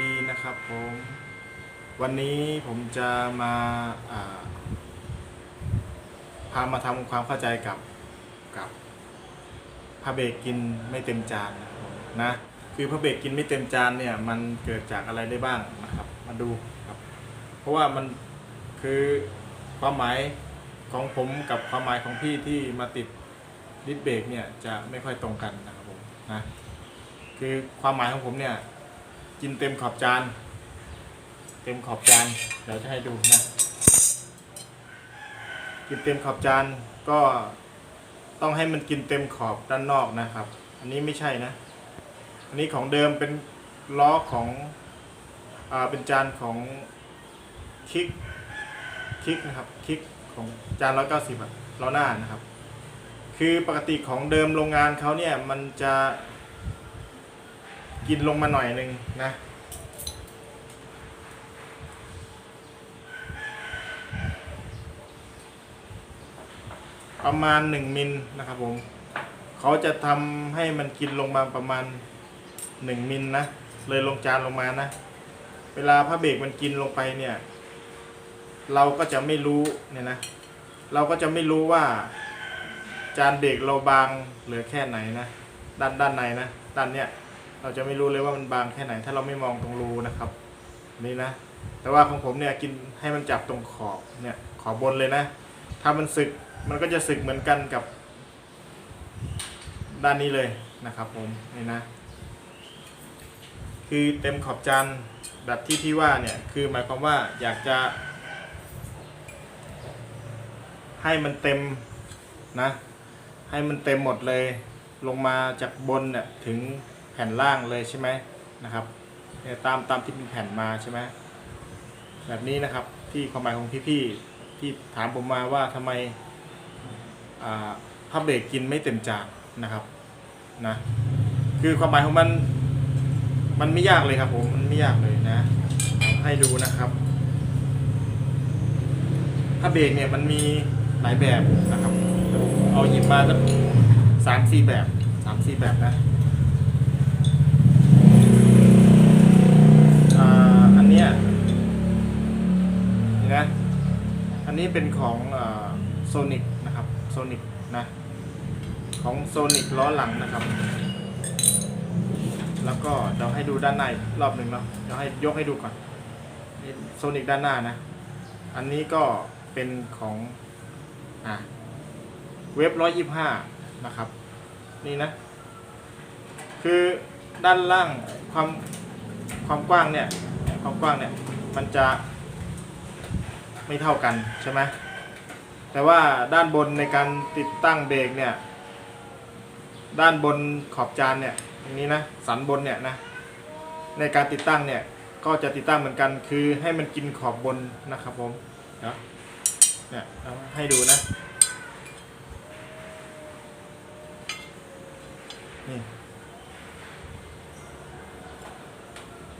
ดีนะครับผมวันนี้ผมจะมาาพามาทำความเข้าใจกับกับพระเบรกกินไม่เต็มจานนะนะคือพระเบรกกินไม่เต็มจานเนี่ยมันเกิดจากอะไรได้บ้างนะครับ มาดูครับ เพราะว่ามันคือความหมายของผมกับความหมายของพี่ที่มาติดดิสเบรกเนี่ยจะไม่ค่อยตรงกันนะครับผมนะคือความหมายของผมเนี่ย กินเต็มขอบจาน เต็มขอบจานเดี๋ยวจะให้ดูนะ กินเต็มขอบจานก็ต้องให้มันกินเต็มขอบด้านนอกนะครับ อันนี้ไม่ใช่นะ อันนี้ของเดิมเป็นล้อของอ่าเป็นจานของคิกคิกนะครับคิกของจานร้อยเก้าสิบอะล้อหน้านะครับ คือปกติของเดิมโรงงานเขาเนี่ยมันจะ กินลงมาหน่อยหนึ่งนะประมาณ 1มิลนะครับผมเขาจะทำให้มันกินลงมาประมาณ 1มิลนะ เลยลงจานลงมานะ เวลาพระเบรกมันกินลงไปเนี่ย เราก็จะไม่รู้เนี่ยนะ เราก็จะไม่รู้ว่า จานเบรกเราบางเหลือแค่ไหนนะ ด้านด้านในนะ ด้านเนี้ย เราจะไม่รู้เลยว่ามันบางแค่ไหน ถ้าเราไม่มองตรงรูนะครับ นี่นะ แต่ว่าของผมเนี่ยกินให้มันจับตรงขอบเนี่ยขอบบนเลยนะ ถ้ามันสึกมันก็จะสึกเหมือนกันกับ ด้านนี้เลยนะครับ ผมนี่นะ คือเต็มขอบจานแบบที่พี่ว่าเนี่ยคือหมายความว่าอยากจะ ให้มันเต็มนะ ให้มันเต็มหมดเลย ลงมาจากบนเนี่ยถึง แผ่นล่างเลยใช่ไหมนะครับเนี่ยตามตามที่มีแผ่นมาใช่ไหมแบบนี้นะครับที่ความหมายของพี่ๆที่ถามผมมาว่าทำไมอ่าพับเบรกกินไม่เต็มจานนะครับนะคือความหมายของมันมันไม่ยากเลยครับผมมันไม่ยากเลยนะ ให้ดูนะครับพับเบรกเนี่ยมันมีหลายแบบนะครับเดี๋ยวผมเอาหยิบมาสักสามสี่แบบสามสี่แบบนะ นี่นะ อันนี้เป็นของโซนิกนะครับโซนิกนะ ของโซนิกล้อหลังนะครับ แล้วก็เดี๋ยวให้ดูด้านในรอบหนึ่งเนาะเดี๋ยวให้ยกให้ดูก่อนโซนิกด้านหน้านะ อันนี้ก็เป็นของอ่าเว็บร้อยยี่ห้านะครับ นี่นะ คือด้านล่างความความกว้างเนี่ย ความกว้างเนี่ย มันจะ ไม่เท่ากันใช่ไหมแต่ว่าด้านบนในการติดตั้งเบรกเนี่ย ด้านบนขอบจานเนี่ยตรงนี้นะสันบนเนี่ยนะในการติดตั้งเนี่ยก็จะติดตั้งเหมือนกันคือให้มันกินขอบบนนะครับผมเดี๋ยวเนี่ยเอาให้ดูนะนี่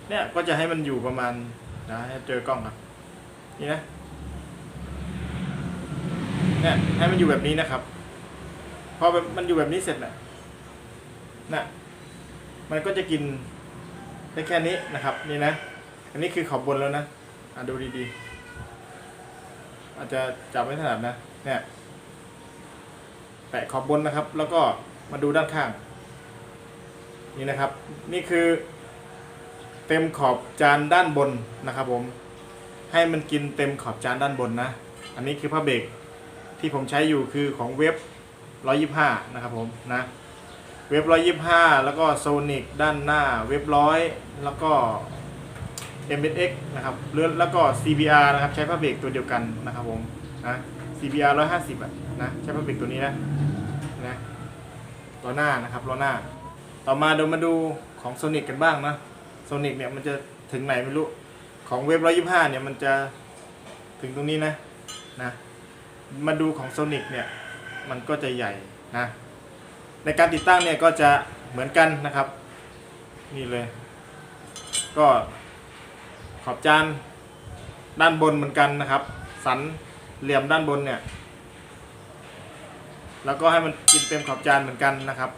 เนี่ยก็จะให้มันอยู่ประมาณนะให้เจอกล้องครับนี่นะ นี่ยให้มันอยู่แบบนี้นะครับ พอมันอยู่แบบนี้เสร็จน่ะน่ะมันก็จะกินได้แค่นี้นะครับ นี่นะ อันนี้คือขอบบนแล้วนะอะดูดีๆ อาจจะจับไม่ถนัดนะ เนี่ยแตะขอบบนนะครับ แล้วก็มาดูด้านข้าง นี่นะครับ นี่คือเต็มขอบจานด้านบนนะครับผม ให้มันกินเต็มขอบจานด้านบนนะ อันนี้คือผ้าเบรก ที่ผมใช้อยู่คือของเว็บ 125 นะครับผมนะเว็บ 125 แล้วก็โซนิกด้านหน้าเว็บร้อยแล้วก็ MSX นะครับแล้วก็ CBR นะครับใช้ผ้าเบรกตัวเดียวกันนะครับผมนะ CBR 150อะนะใช้ผ้าเบรกตัวนี้นะนะล้อหน้านะครับล้อหน้า ต่อมาเดี๋ยวมาดูของโซนิกกันบ้างนะโซนิกเนี่ยมันจะถึงไหนไม่รู้ ของเว็บร้อยยี่ห้าเนี่ยมันจะถึงตรงนี้นะนะ มาดูของโซนิกเนี่ยมันก็จะใหญ่นะในการติดตั้งเนี่ยก็จะเหมือนกันนะครับ นี่เลย ก็ขอบจานด้านบนเหมือนกันนะครับ สันเหลี่ยมด้านบนเนี่ย แล้วก็ให้มันกินเต็มขอบจานเหมือนกันนะครับ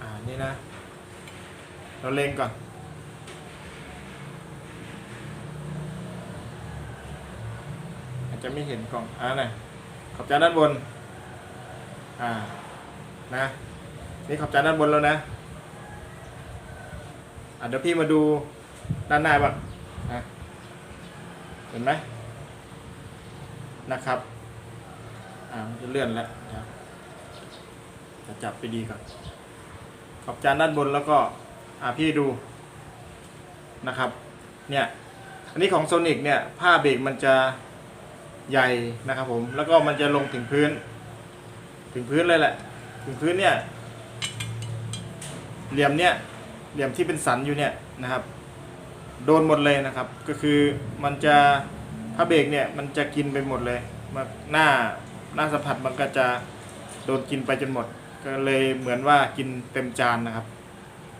อ่านี่นะ เราเล็งก่อน อา จะไม่เห็นกล่องอ่านะขอบจานด้านบน อ่า นะ นี่ขอบจานด้านบนแล้วนะอะเดี๋ยวพี่มาดูด้านหน้าบ้างนะเห็นไหมนะครับ อ่ามันจะเลื่อนแล้วเดี๋ยวจะจับไปดีก่อนขอบจานด้านบนแล้วก็อ่าพี่ดูนะครับ เนี่ย อันนี้ของโซนิกเนี่ย ผ้าเบรกมันจะ ใหญ่นะครับผมแล้วก็มันจะลงถึงพื้น ถึงพื้นเลยแหละ ถึงพื้นเนี่ยเหลี่ยมเนี่ยเหลี่ยมที่เป็นสันอยู่เนี่ยนะครับ โดนหมดเลยนะครับ ก็คือมันจะผ้าเบรกเนี่ยมันจะกินไปหมดเลยมาหน้าหน้าสัมผัสมันก็จะโดนกินไปจนหมด ก็เลยเหมือนว่ากินเต็มจานนะครับ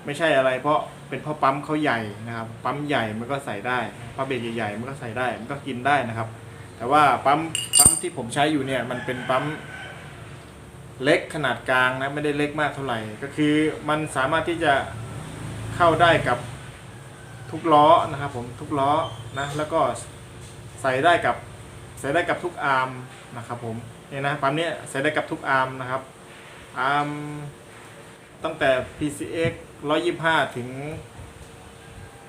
ไม่ใช่อะไร เพราะเป็นเพราะปั๊มเขาใหญ่นะครับ ปั๊มใหญ่มันก็ใส่ได้ผ้าเบรกใหญ่ๆมันก็ใส่ได้มันก็กินได้นะครับ แต่ว่าปั๊มปั๊มที่ผมใช้อยู่เนี่ยมันเป็นปั๊มเล็กขนาดกลางนะไม่ได้เล็กมากเท่าไหร่ ก็คือมันสามารถที่จะเข้าได้กับทุกล้อนะครับผมทุกล้อนะแล้วก็ใส่ได้กับใส่ได้กับทุกอาร์มนะครับผมเนี่ยนะปั๊มเนี้ยใส่ได้กับทุกอาร์มนะครับอาร์มตั้งแต่ PCX 125 ถึง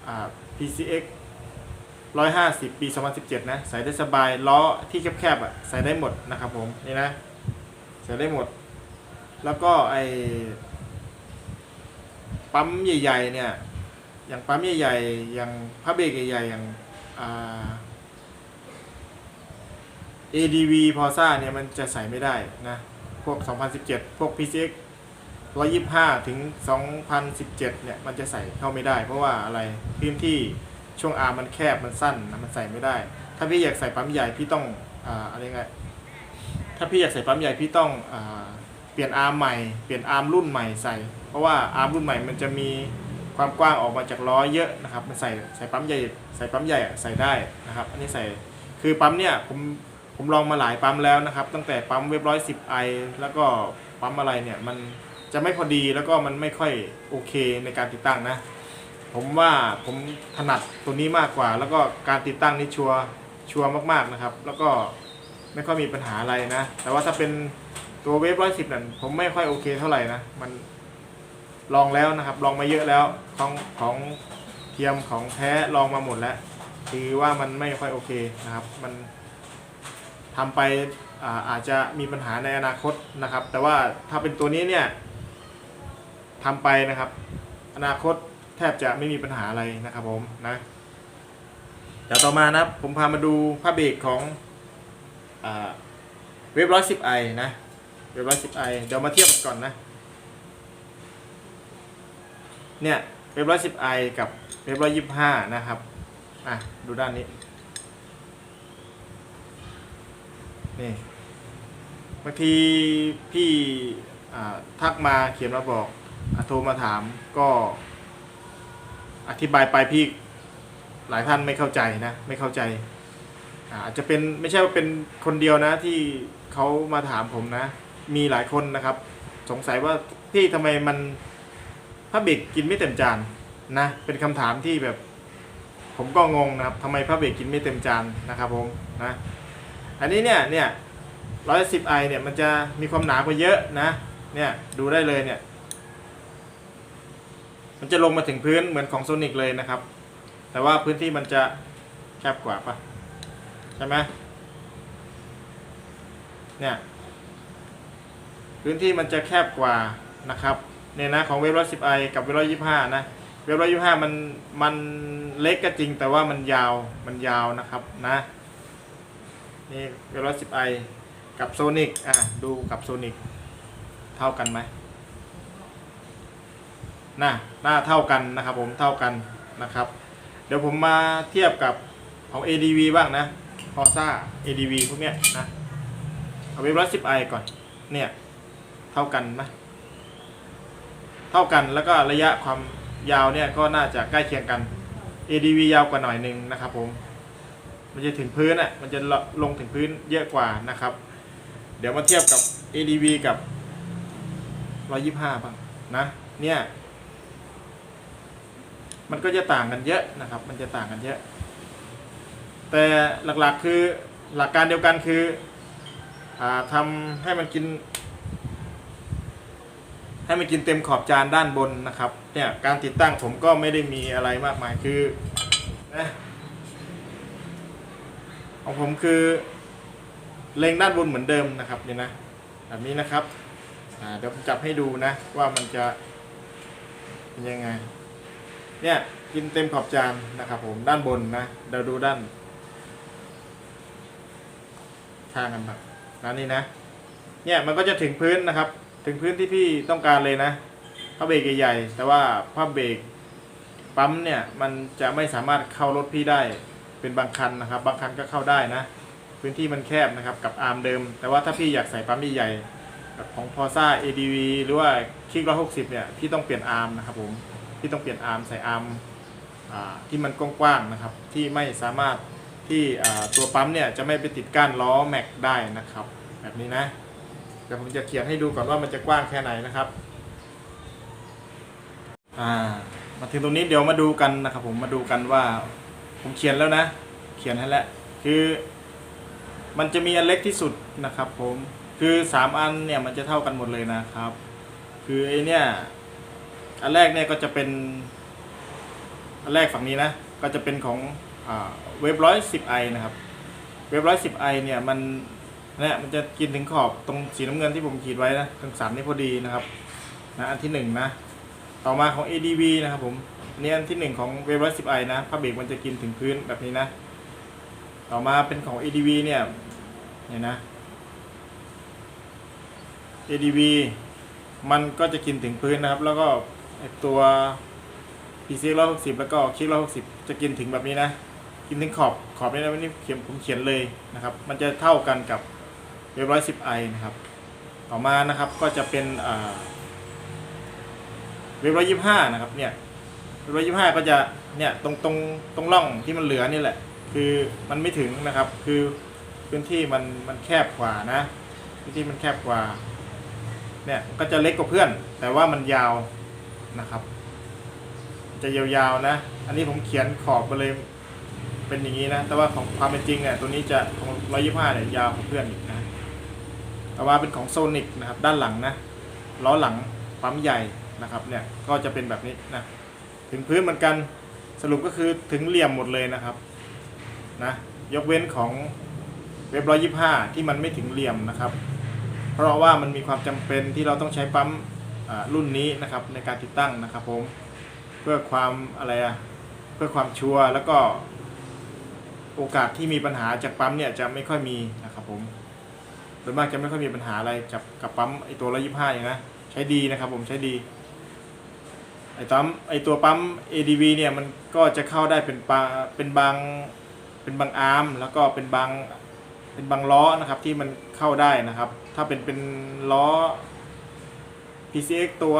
อ่า PCX 150 ปี 2017 นะ ใส่ได้สบาย ล้อที่แคบๆอะ ใส่ได้หมดนะครับผม นี่นะ ใส่ได้หมด แล้วก็ไอปั๊มใหญ่ๆเนี่ย อย่างปั๊มใหญ่ๆ อย่างพระเบรกใหญ่ๆ อย่างอ่า ADV p o r s a เนี่ยมันจะใส่ไม่ได้นะ พวก 2017 พวก PCX 125 ถึง 2017 เนี่ย มันจะใส่เข้าไม่ได้ เพราะว่าอะไรพื้นที่ ช่วงอาร์มมันแคบมันสั้นนะมันใส่ไม่ได้ ถ้าพี่อยากใส่ปั๊มใหญ่พี่ต้องอ่าอะไรเงี้ยถ้าพี่อยากใส่ปั๊มใหญ่พี่ต้องอ่าเปลี่ยนอาร์มใหม่เปลี่ยนอาร์มรุ่นใหม่ใส่ เพราะว่าอาร์มรุ่นใหม่มันจะมีความกว้างออกมาจากล้อเยอะนะครับมันใส่ใส่ปั๊มใหญ่ใส่ปั๊มใหญ่ใส่ได้นะครับ อันนี้ใส่คือปั๊มเนี่ยผมผมลองมาหลายปั๊มแล้วนะครับ ตั้งแต่ปั๊มเว็บร้อยสิบไอแล้วก็ปั๊มอะไรเนี่ยมันจะไม่พอดีแล้วก็มันไม่ค่อยโอเคในการติดตั้งนะ ผมว่าผมถนัดตัวนี้มากกว่า แล้วก็การติดตั้งนี่ชัวร์ชัวร์มากๆนะครับ แล้วก็ไม่ค่อยมีปัญหาอะไรนะ แต่ว่าถ้าเป็นตัวเวฟร้อยสิบนั่นผมไม่ค่อยโอเคเท่าไหร่นะ มันลองแล้วนะครับ ลองมาเยอะแล้วของของเทียมของแท้ลองมาหมดแล้ว คือว่ามันไม่ค่อยโอเคนะครับ มันทำไปอาอาจจะมีปัญหาในอนาคตนะครับ แต่ว่าถ้าเป็นตัวนี้เนี่ยทำไปนะครับ อนาคต แทบจะไม่มีปัญหาอะไรนะครับผมนะเดี๋ยวต่อมานะผมพามาดูผ้าเบรกของเว็บร้อยสิบไอนะเว็บร้อยสิบไอเดี๋ยวมาเทียบกันก่อนนะ เนี่ยเว็บร้อยสิบไอกับเว็บร้อยยี่ห้านะครับอะดูด้านนี้ นี่บางทีพี่ทักมาเขียนมาบอกอโทรมาถามก็ อธิบายไปพี่หลายท่านไม่เข้าใจนะ ไม่เข้าใจ อาจจะเป็นไม่ใช่ว่าเป็นคนเดียวนะที่เขามาถามผมนะ มีหลายคนนะครับ สงสัยว่าพี่ทำไมมันพระเบรกกินไม่เต็มจานนะ เป็นคำถามที่แบบ ผมก็งงนะครับทำไมพระเบรกกินไม่เต็มจานนะครับผมนะ อันนี้เนี่ยเนี่ยร้อยสิบไอเนี่ยมันจะมีความหนากว่าเยอะนะ เนี่ยดูได้เลยเนี่ย มันจะลงมาถึงพื้นเหมือนของโซนิกเลยนะครับ แต่ว่าพื้นที่มันจะแคบกว่าปะใช่ไหมเนี่ยพื้นที่มันจะแคบกว่านะครับเนี่ยนะของเว็บร้อยสิบไอกับเว็บร้อยยี่ห้านะเว็บร้อยยี่ห้ามันมันเล็กก็จริงแต่ว่ามันยาวมันยาวนะครับนะนี่เว็บร้อยสิบไอกับโซนิกอะดูกับโซนิกเท่ากันไหม น่ะหน้าเท่ากันนะครับผมเท่ากันนะครับ เดี๋ยวผมมาเทียบกับของ ADV บ้างนะพอซ่า ADV พวกเนี้ยนะเอาเว็บร้อยสิบไอก่อนเนี่ยเท่ากันไหมเท่ากันแล้วก็ระยะความยาวเนี่ยก็น่าจะใกล้เคียงกัน ADV ยาวกว่าหน่อยหนึ่งนะครับผม มันจะถึงพื้นอะ มันจะลงถึงพื้นเยอะกว่านะครับ เดี๋ยวมาเทียบกับ ADV กับ 125บ้างนะ เนี่ย มันก็จะต่างกันเยอะนะครับ มันจะต่างกันเยอะ แต่หลักๆคือหลักการเดียวกันคืออทำให้มันกิน ให้มันกินเต็มขอบจานด้านบนนะครับ เนี่ยการติดตั้งผมก็ไม่ได้มีอะไรมากมายคือนะของผมคือเล็งด้านบนเหมือนเดิมนะครับเนี่ยนะแบบนี้นะครับเดี๋ยวผมจับให้ดูนะว่ามันจะเป็นยังไง เนี่ยกินเต็มขอบจานนะครับผมด้านบนนะเดี๋ยวดูด้านข้างกันแบบนั้นนี่นะ เนี่ยมันก็จะถึงพื้นนะครับ ถึงพื้นที่พี่ต้องการเลยนะผ้าเบรกใหญ่ๆแต่ว่าผ้าเบรกปั๊มเนี่ยมันจะไม่สามารถเข้ารถพี่ได้เป็นบางคันนะครับ บางคันก็เข้าได้นะ พื้นที่มันแคบนะครับกับอาร์มเดิม แต่ว่าถ้าพี่อยากใส่ปั๊มใหญ่ๆแบบของพอซ่า ADV หรือว่าคิกร้อยหกสิบเนี่ยพี่ต้องเปลี่ยนอาร์มนะครับผม พี่ต้องเปลี่ยนอาร์มใส่อาร์มที่มันกว้างๆนะครับ ที่ไม่สามารถที่ตัวปั๊มเนี่ยจะไม่ไปติดก้านล้อแม็กได้นะครับ แบบนี้นะเดี๋ยวผมจะเขียนให้ดูก่อนว่ามันจะกว้างแค่ไหนนะครับามาถึงตรงนี้เดี๋ยวมาดูกันนะครับ ผมมาดูกันว่าผมเขียนแล้วนะ เขียนให้แล้วคือ มันจะมีอันเล็กที่สุดนะครับ ผมคือสามอันเนี่ยมันจะเท่ากันหมดเลยนะครับ คือไอเนี่ย อันแรกเนี่ยก็จะเป็น อันแรกฝั่งนี้นะ ก็จะเป็นของเว็บร้อยสิบไอนะครับ เว็บร้อยสิบไอเนี่ยมันเนี่ยมันจะกินถึงขอบตรงสีน้ำเงินที่ผมขีดไว้นะตรงสามนี่พอดีนะครับนะอันที่หนึ่งนะ ต่อมาของ ADV นะครับผมอันนี้อันที่หนึ่งของเว็บร้อยสิบไอนะผ้าเบรกมันจะกินถึงพื้นแบบนี้นะ ต่อมาเป็นของ ADV เนี่ยเนี่ยนะ ADV มันก็จะกินถึงพื้นนะครับ แล้วก็ ตัว PC ร้อยหกสิบแล้วก็คิกร้อยหกสิบจะกินถึงแบบนี้นะ กินถึงขอบขอบนี้นะวันนี้เขียนผมเขียนเลยนะครับ มันจะเท่ากันกับเว็บร้อยสิบไอนะครับ ต่อมานะครับก็จะเป็นเว็บร้อยยี่ห้านะครับเนี่ยเว็บร้อยยี่ห้าก็จะเนี่ยตรงตรงตรงร่องที่มันเหลือนี่แหละ คือมันไม่ถึงนะครับ คือพื้นที่มันมันแคบกว่านะพื้นที่มันแคบกว่าเนี่ยก็จะเล็กกว่าเพื่อน แต่ว่ามันยาว นะครับ จะยาวๆนะ อันนี้ผมเขียนขอบไปเลยเป็นอย่างนี้นะ แต่ว่าของความเป็นจริงเนี่ยตัวนี้จะของร้อยยี่ห้าเนี่ยยาวกว่าเพื่อนอีกนะแต่ว่าเป็นของโซนิกนะครับ ด้านหลังนะล้อหลังปั๊มใหญ่นะครับเนี่ยก็จะเป็นแบบนี้นะถึงพื้นเหมือนกันสรุปก็คือถึงเหลี่ยมหมดเลยนะครับนะยกเว้นของเว็บร้อยยี่ห้าที่มันไม่ถึงเหลี่ยมนะครับ เพราะว่ามันมีความจำเป็นที่เราต้องใช้ปั๊ม รุ่นนี้นะครับในการติดตั้งนะครับผมเพื่อความอะไรอะเพื่อความชัวร์แล้วก็โอกาสที่มีปัญหาจากปั๊มเนี่ยจะไม่ค่อยมีนะครับผมโดยมากจะไม่ค่อยมีปัญหาอะไรกับกับปั๊มไอตัวร้อยยี่ห้าอย่างนะใช้ดีนะครับผมใช้ดีไอปั๊มไอตัวปั๊ม ADV เนี่ยมันก็จะเข้าได้เป็นปาเป็นบางเป็นบางอาร์มแล้วก็เป็นบางเป็นบางล้อนะครับที่มันเข้าได้นะครับ ถ้าเป็นเป็นล้อ PCX ตัว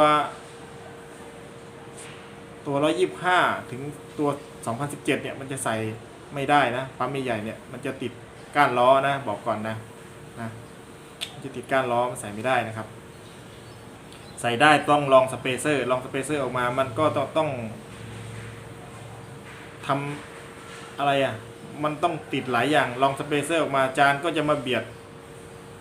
ตัว 125 ถึงตัว 2017 เนี่ยมันจะใส่ไม่ได้นะปั๊มใหญ่ๆเนี่ยมันจะติดก้านล้อนะบอกก่อนนะนะนจะติดก้านล้อมันใส่ไม่ได้นะครับ ใส่ได้ต้องลองสเปเซอร์ลองสเปเซอร์ออกมามันก็ต้องต้องทำอะไรอะมันต้องติดหลายอย่างลองสเปเซอร์ออกมาจานก็จะมาเบียด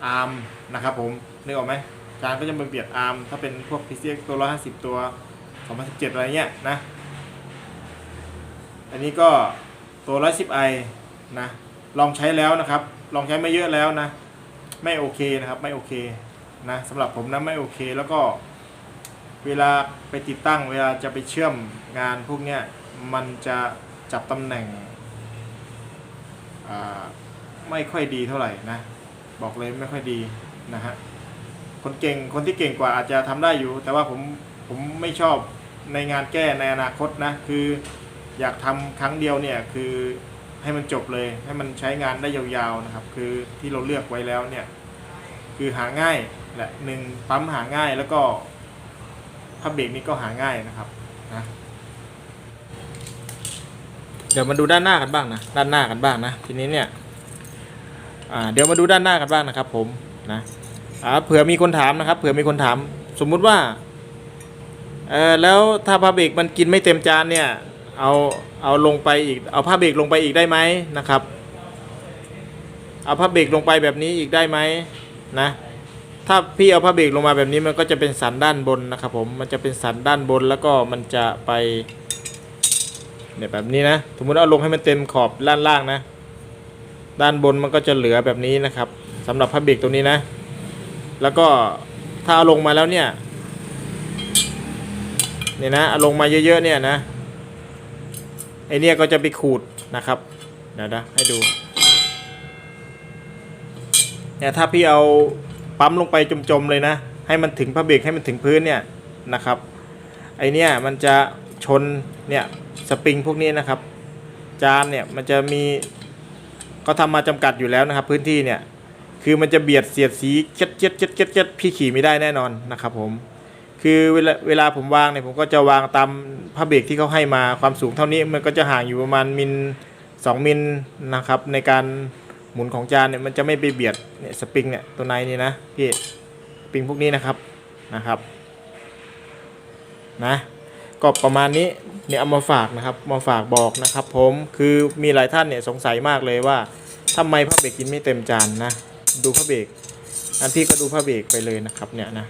อาร์มนะครับผมนึกออกไหม จานก็จะมาเบียดอาร์มถ้าเป็นพวก PCX ตัว 150 ตัว 2017 อะไรเงี้ยนะ อันนี้ก็ตัว 110i นะ ลองใช้แล้วนะครับ ลองใช้ไม่เยอะแล้วนะ ไม่โอเคนะครับ ไม่โอเคนะสำหรับผมนะไม่โอเค แล้วก็เวลาไปติดตั้ง เวลาจะไปเชื่อมงานพวกเนี้ย มันจะจับตำแหน่งไม่ค่อยดีเท่าไหร่นะ บอกเลยไม่ค่อยดีนะฮะ คนเก่งคนที่เก่งกว่าอาจจะทำได้อยู่ แต่ว่าผมผมไม่ชอบในงานแก้ในอนาคตนะคืออยากทำครั้งเดียวเนี่ยคือให้มันจบเลยให้มันใช้งานได้ยาวๆนะครับ คือที่เราเลือกไว้แล้วเนี่ยคือหาง่ายแหละหนึ่งปั๊มหาง่ายแล้วก็พับเบรกนี่ก็หาง่ายนะครับนะเดี๋ยวมาดูด้านหน้ากันบ้างนะด้านหน้ากันบ้างนะทีนี้เนี่ยอ่าเดี๋ยวมาดูด้านหน้ากันบ้างนะครับ ผมนะ อ่าเผื่อมีคนถามนะครับ เผื่อมีคนถาม สมมุติว่าเออแล้วถ้าพาเบรกมันกินไม่เต็มจานเนี่ย เอาเอาลงไปอีก เอาผ้าเบรกลงไปอีกได้ไหมนะครับ เอาผ้าเบรกลงไปแบบนี้อีกได้ไหมนะ ถ้าพี่เอาผ้าเบรกลงมาแบบนี้มันก็จะเป็นสันด้านบนนะครับ ผม มันจะเป็นสันด้านบนแล้วก็มันจะไปเนี่ยแบบนี้นะ สมมติเอาลงให้มันเต็มขอบด้านล่างนะ ด้านบนมันก็จะเหลือแบบนี้นะครับสำหรับผ้าเบรกตัวนี้นะ แล้วก็ถ้าเอาลงมาแล้วเนี่ยเนี่ยนะเอาลงมาเยอะๆเนี่ยนะไอเนี่ยก็จะไปขูดนะครับเดี๋ยวนะให้ดูเนี่ยถ้าพี่เอาปั๊มลงไปจมๆเลยนะ ให้มันถึงผ้าเบรกให้มันถึงพื้นเนี่ยนะครับไอเนี่ยมันจะชนเนี่ยสปริงพวกนี้นะครับ จานเนี่ยมันจะมีก็ทำมาจำกัดอยู่แล้วนะครับ พื้นที่เนี่ย คือมันจะเบียดเสียดสีเจ็ดเจ็ดเจ็ดเจ็ดเจ็ดพี่ขี่ไม่ได้แน่นอนนะครับผมคือเวลาเวลาผมวางเนี่ยผมก็จะวางตามผ้าเบรกที่เขาให้มาความสูงเท่านี้มันก็จะห่างอยู่ประมาณมิลสองมิลนะครับ ในการหมุนของจานเนี่ยมันจะไม่ไปเบียดเนี่ยสปริงเนี่ยตัวในนี่นะพี่สปริงพวกนี้นะครับนะครับนะก็ประมาณนี้เนี่ยเอามาฝากนะครับมาฝากบอกนะครับ ผมคือมีหลายท่านเนี่ยสงสัยมากเลยว่าทำไมผ้าเบรกกินไม่เต็มจานนะ ดูผ้าเบรกอันพี่ก็ดูผ้าเบรกไปเลยนะครับ เนี่ยนะ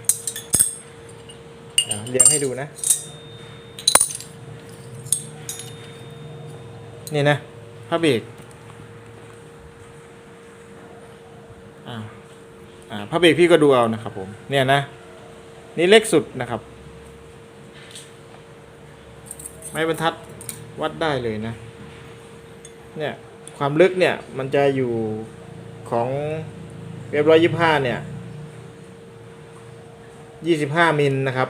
เลี้ยงให้ดูนะ นี่นะผ้าเบรกอ่าอ่าผ้าเบรกพี่ก็ดูเอานะครับผมเนี่ยนะ นี่เล็กสุดนะครับ ไม้บรรทัดวัดได้เลยนะ เนี่ยความลึกเนี่ยมันจะอยู่ของ เรียบร้อยยี่ห้าเนี่ยยี่สิบห้ามิลนะครับ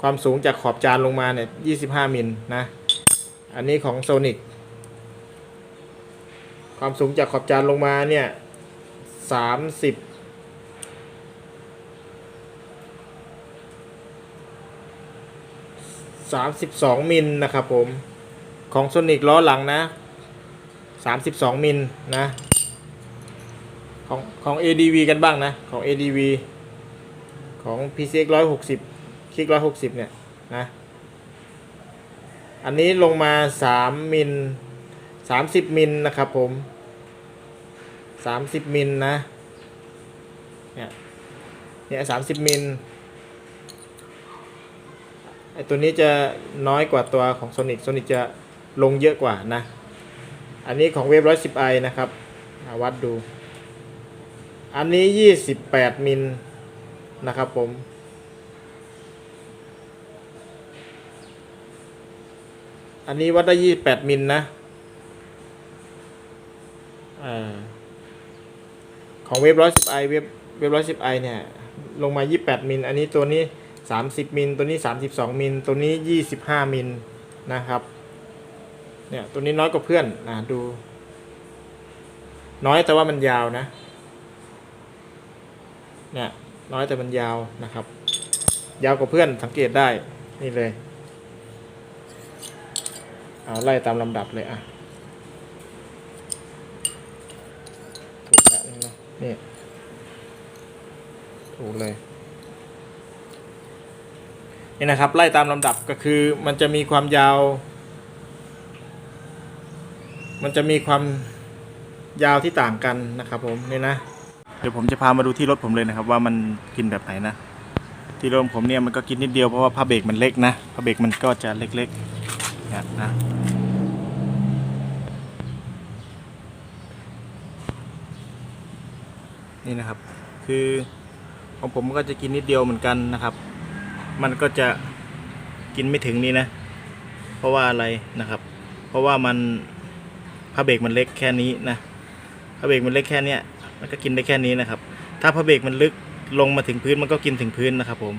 ความสูงจากขอบจานลงมาเนี่ย25มิลนะ อันนี้ของโซนิกความสูงจากขอบจานลงมาเนี่ย30 32มิลนะครับผม ของโซนิกล้อหลังนะ32มิลนะ ของของ ADV กันบ้างนะ ของ ADV ของ PCX 160คลิก160 เนี่ยนะ อันนี้ลงมา 3 มิล 30 มิลนะครับผม 30 มิลนะเนี่ยเนี่ย30มิลไอตัวนี้จะน้อยกว่าตัวของ Sonic Sonic จะลงเยอะกว่านะ อันนี้ของเวฟ110 i นะครับอ่าวัดดู อันนี้28มิลนะครับผม อันนี้วัดได้28มิลนะอของเว็บ110 i เว็บเว็บ110 i เนี่ย ลงมา28มิล อันนี้ตัวนี้30มิล ตัวนี้32มิล ตัวนี้25มิลนะครับ เนี่ย ตัวนี้น้อยกว่าเพื่อนนะดู น้อยแต่ว่ามันยาวนะ เนี่ยน้อยแต่มันยาวนะครับ ยาวกว่าเพื่อนสังเกตได้นี่เลย เอาไล่ตามลำดับเลยอะถูกแล้วนี่นะนี่ถูกเลยนี่นะครับไล่ตามลำดับก็คือมันจะมีความยาว มันจะมีความยาวที่ต่างกันนะครับผมนี่นะ เดี๋ยวผมจะพามาดูที่รถผมเลยนะครับ ว่ามันกินแบบไหนนะ ที่รถผมเนี่ยมันก็กินนิดเดียวเพราะว่าผ้าเบรกมันเล็กนะผ้าเบรกมันก็จะเล็กๆนี่นะนี่นะครับ คือของผมก็จะกินนิดเดียวเหมือนกันนะครับ มันก็จะกินไม่ถึงนี่นะ เพราะว่าอะไรนะครับ เพราะว่ามันผ้าเบรกมันเล็กแค่นี้นะผ้าเบรกมันเล็กแค่เนี้ย มันก็กินได้แค่นี้นะครับ ถ้าพระเบรกมันลึกลงมาถึงพื้นมันก็กินถึงพื้นนะครับ ผม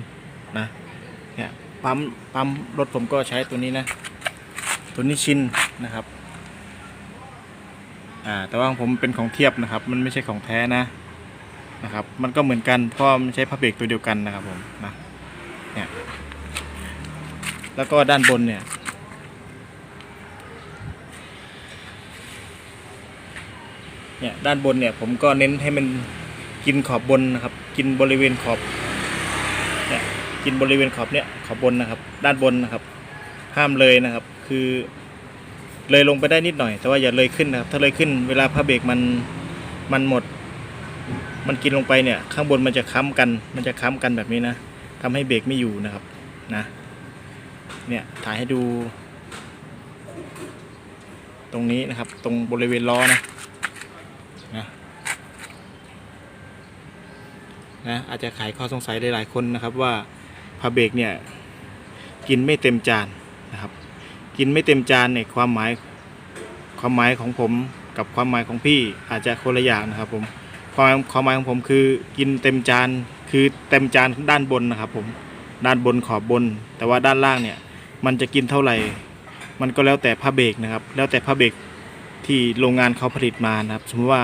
นะเนี่ยปั๊มปั๊มรถผมก็ใช้ตัวนี้นะ ตัวนี้ชินนะครับอ่าแต่ว่าผมเป็นของเทียบนะครับ มันไม่ใช่ของแท้นะนะครับ มันก็เหมือนกันเพราะมันใช้พระเบรกตัวเดียวกันนะครับผมนะเนี่ยแล้วก็ด้านบนเนี่ย เนี่ยด้านบนเนี่ยผมก็เน้นให้มันกินขอบบนนะครับ กินบริเวณขอบเนี่ยกินบริเวณขอบเนี่ยขอบบนนะครับ ด้านบนนะครับ ห้ามเลยนะครับ คือเลยลงไปได้นิดหน่อย แต่ว่าอย่าเลยขึ้นนะครับ ถ้าเลยขึ้นเวลาผ้าเบรกมันมันหมด มันกินลงไปเนี่ย ข้างบนมันจะค้ำกัน มันจะค้ำกันแบบนี้นะทำให้เบรกไม่อยู่นะครับนะเนี่ยถ่ายให้ดู ตรงนี้นะครับ ตรงบริเวณล้อนะ นะอาจจะไขข้อสงสัยหลายคนนะครับว่าผ้าเบรกเนี่ยกินไม่เต็มจานนะครับ กินไม่เต็มจานเนี่ยความหมายความหมายของผมกับความหมายของพี่อาจจะคนละอย่างนะครับผมความความหมายของผมคือกินเต็มจานคือเต็มจานด้านบนนะครับผมด้านบนขอบบน แต่ว่าด้านล่างเนี่ยมันจะกินเท่าไหร่ มันก็แล้วแต่ผ้าเบรกนะครับ แล้วแต่ผ้าเบรกที่โรงงานเขาผลิตมานะครับ สมมติว่า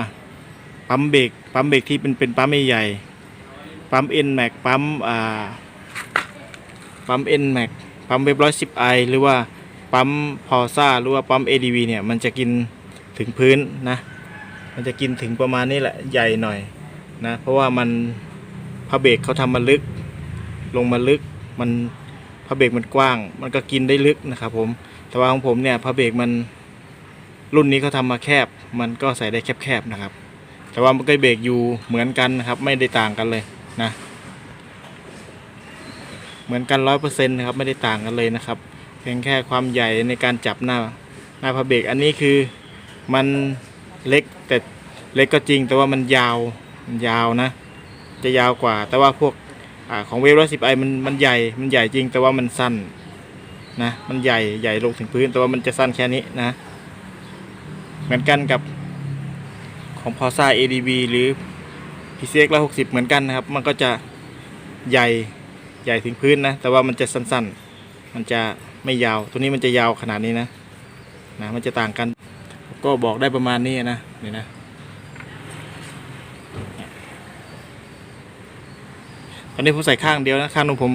ปั๊มเบรกปั๊มเบรกที่เป็นเป็นปั๊มใหญ่ ปั๊ม N Max ปั๊มอ่าปั๊ม N Max ปั๊มเว็บร้อยสิบไอหรือว่าปั๊มพอซ่าหรือว่าปั๊ม ADV เนี่ยมันจะกินถึงพื้นนะ มันจะกินถึงประมาณนี้แหละใหญ่หน่อยนะเพราะว่ามันผ้าเบรกเขาทำมาลึก ลงมาลึกมันผ้าเบรกมันกว้าง มันก็กินได้ลึกนะครับผมแต่ว่าของผมเนี่ยผ้าเบรกมันรุ่นนี้เขาทำมาแคบ มันก็ใส่ได้แคบๆนะครับ แต่ว่ามันก็เบรกอยู่เหมือนกันนะครับ ไม่ได้ต่างกันเลย นะเหมือนกันร้อยเปอร์เซ็นต์นะครับไม่ได้ต่างกันเลยนะครับ เพียงแค่ความใหญ่ในการจับหน้าหน้าผ้าเบรกอันนี้คือมันเล็กแต่เล็กก็จริง แต่ว่ามันยาวมันยาวนะ จะยาวกว่า แต่ว่าพวกอของเวฟร้อยสิบไอมันมันใหญ่มันใหญ่จริง แต่ว่ามันสั้นนะมันใหญ่ใหญ่ลงถึงพื้น แต่ว่ามันจะสั้นแค่นี้นะ เหมือนกันกับของพอซ่า ADB หรือ PCX 160 เหมือนกันนะครับ มันก็จะใหญ่ใหญ่ถึงพื้นนะ แต่ว่ามันจะสั้นๆ มันจะไม่ยาว ตัวนี้มันจะยาวขนาดนี้นะนะมันจะต่างกัน ก็บอกได้ประมาณนี้นะนี่นะตอนนี้ผมใส่ข้างเดียวนะข้างนึงผม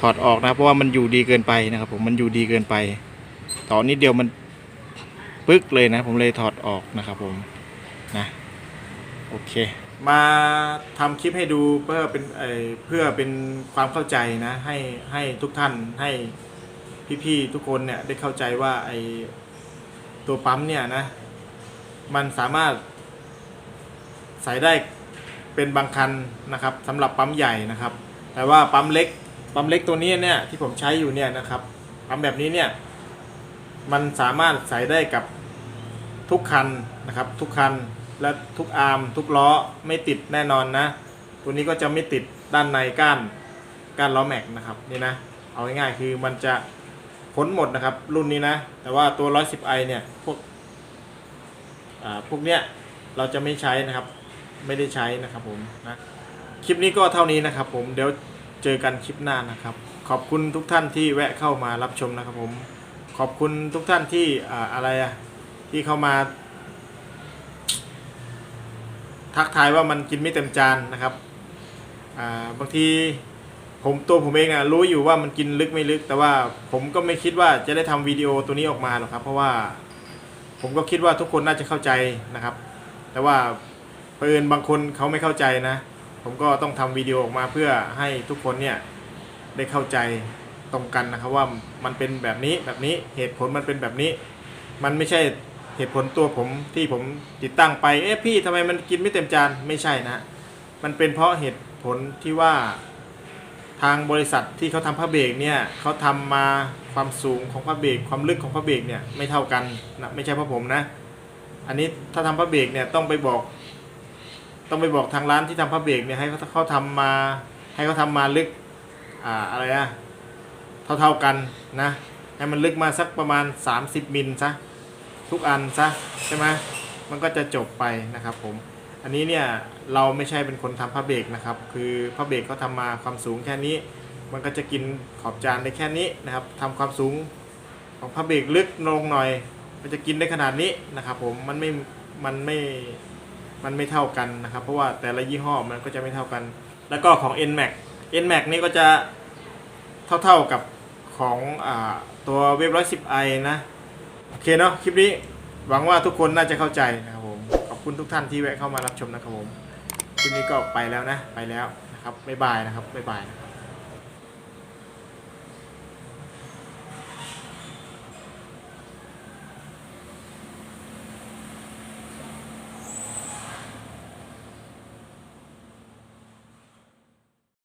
ถอดออกนะ เพราะว่ามันอยู่ดีเกินไปนะครับ ผมมันอยู่ดีเกินไปต่อนิดเดียวมันปึ๊กเลยนะ ผมเลยถอดออกนะครับผมนะโอเค มาทำคลิปให้ดูเพื่อเป็นเอ่อเพื่อเป็นความเข้าใจนะให้ให้ทุกท่านให้พี่ๆทุกคนเนี่ยได้เข้าใจว่าไอตัวปั๊มเนี่ยนะมันสามารถใส่ได้เป็นบางคันนะครับสำหรับปั๊มใหญ่นะครับ แต่ว่าปั๊มเล็กปั๊มเล็กตัวนี้เนี่ยที่ผมใช้อยู่เนี่ยนะครับปั๊มแบบนี้เนี่ยมันสามารถใส่ได้กับทุกคันนะครับทุกคัน และทุกอาร์มทุกล้อไม่ติดแน่นอนนะ ตัวนี้ก็จะไม่ติดด้านในก้านก้านล้อแม็กนะครับนี่นะเอาง่ายๆคือมันจะพ้นหมดนะครับรุ่นนี้นะ แต่ว่าตัว 110i เนี่ยพวกอ่าพวกเนี้ยเราจะไม่ใช้นะครับ ไม่ได้ใช้นะครับผมนะคลิปนี้ก็เท่านี้นะครับผมเดี๋ยวเจอกันคลิปหน้านะครับ ขอบคุณทุกท่านที่แวะเข้ามารับชมนะครับผม ขอบคุณทุกท่านที่อ่าอะไรอะที่เข้ามา ทักทายว่ามันกินไม่เต็มจานนะครับอ่าบางทีผมตัวผมเองอะรู้อยู่ว่ามันกินลึกไม่ลึก แต่ว่าผมก็ไม่คิดว่าจะได้ทำวิดีโอตัวนี้ออกมาหรอกครับ เพราะว่าผมก็คิดว่าทุกคนน่าจะเข้าใจนะครับ แต่ว่าเพื่อนบางคนเขาไม่เข้าใจนะ ผมก็ต้องทำวิดีโอออกมาเพื่อให้ทุกคนเนี่ยได้เข้าใจตรงกันนะครับว่ามันเป็นแบบนี้แบบนี้เหตุผลมันเป็นแบบนี้ มันไม่ใช่ เหตุผลตัวผมที่ผมติดตั้งไป เอ๊ะพี่ทำไมมันกินไม่เต็มจานไม่ใช่นะ มันเป็นเพราะเหตุผลที่ว่าทางบริษัทที่เขาทำผ้าเบรกเนี่ยเขาทำมาความสูงของผ้าเบรกความลึกของผ้าเบรกเนี่ยไม่เท่ากันนะไม่ใช่เพราะผมนะ อันนี้ถ้าทำผ้าเบรกเนี่ยต้องไปบอก ต้องไปบอกทางร้านที่ทำผ้าเบรกเนี่ยให้เขาเขาทำมาให้เขาทำมาลึกอ่าอะไรอะเท่าๆกันนะให้มันลึกมาสักประมาณ 30มิลซะ ทุกอันซะใช่ไหมมันก็จะจบไปนะครับผมอันนี้เนี่ยเราไม่ใช่เป็นคนทำผ้าเบรกนะครับคือผ้าเบรกเขาทำมาความสูงแค่นี้ มันก็จะกินขอบจานได้แค่นี้นะครับทำความสูงของผ้าเบรกลึกลงหน่อย มันจะกินได้ขนาดนี้นะครับผมมันไม่มันไม่มันไม่เท่ากันนะครับ เพราะว่าแต่ละยี่ห้อมันก็จะไม่เท่ากัน แล้วก็ของ NMAX NMAX นี่ก็จะเท่าๆกับของอตัวเว็บร้อยสิบไอนะ โอเคเนาะคลิปนี้หวังว่าทุกคนน่าจะเข้าใจนะครับผมขอบคุณทุกท่านที่แวะเข้ามารับชมนะครับผมคลิปนี้ก็ไปแล้วนะไปแล้วนะครับบ๊ายบายนะครับบ๊ายบายนะครับ